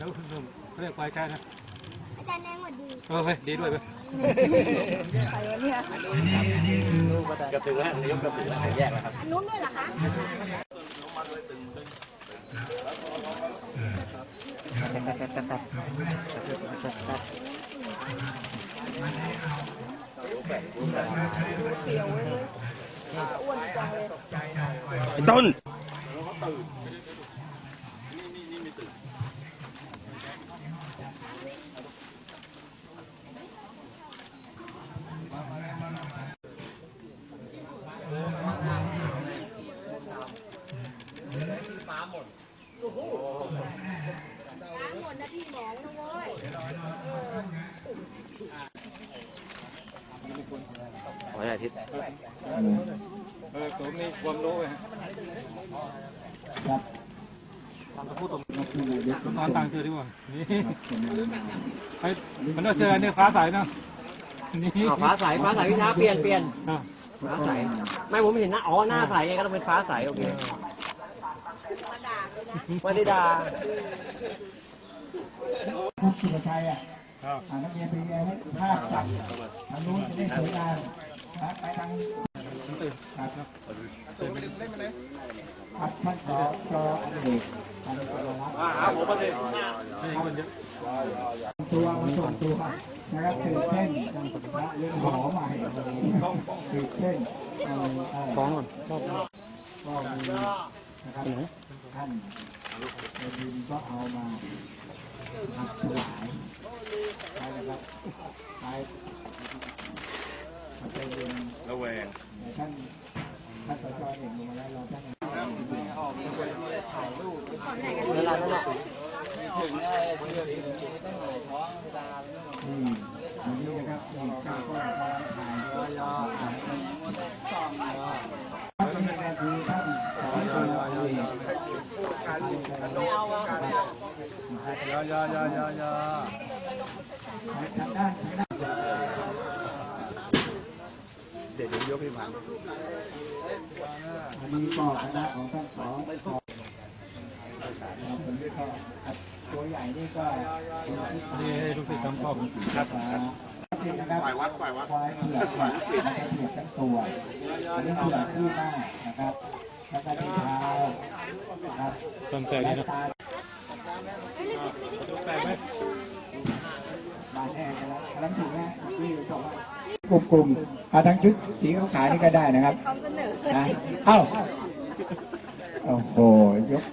เขาเรียกควายใช่นะอาจารย์แดงหวัดดีเออเฮ้ยดีด้วยเว้ยใครวะเนี่ยกระตือแล้วนายกกระตือแล้วแยกนะครับอันนู้นด้วยเหรอคะต้น ล้างหมดนะพี่หมองนะเว้ยขออาทิตย์เออผมมีความรู้เว้ยนอนต่างเจอดีกว่า นี่ไอ้มันต้องเจอเนี่ยฟ้าใสเนาะนี่อ้าวฟ้าใสฟ้าใสวิชาเปลี่ยนเปลี่ยนเออฟ้าใส ไม่ผมเห็นหน้า อ๋อ หน้าใสไงก็ต้องเป็นฟ้าใส โอเค ไม่ได้ด่าคุณสุรชัยอะครับอ่านักเรียนเป็นไงให้ภาพจับทางนู้นจะได้สวยงามนะไปทางครับครับท่านสอจอเอกท่านสารวัตรหาผมมาเลยนี่มันเยอะตัวมาส่งตัวนะครับคือเส้นนะเรื่องหอใหม่คือเส้นเอาเอาฟ้องก่อนก็มี นะครับท่านในดินก็เอามาหักถวายใช่นะครับใช้ไปเรียนระแวงท่านท่านสจเองลงมาแล้วเราท่านเวลานั้นแหละอืมอันนี้นะครับนี่ข้าวก็กำลังถ่ายย่อย่อถ่ายท่านเป็นนาทีท่านสอนตัวเอง ไม่เอาอะไม่เอา ยายายายายาทางด้านทางด้านเด็ดยวยกให้ฟังอันนี้ก็คณะของท่านสอนสอนผมก็ตัวใหญ่นี่ก็นี่ให้ลูกศิษย์ทำพ่อผมครับครับฝ่ายวัดฝ่ายวัดควายเผือกควายเผือกทั้งตัวอันนี้เผือกที่หน้านะครับแล้วก็ที่เท้าครับต้นแต่นี่นะ มบานแน่กันแล้วกำลังถูกนะที่บอกว่ากลุ่มกลุ่มๆเอาทั้งชุดสีขาวขาวนี่ก็ได้นะครับนะเอ้า โอ้โหยก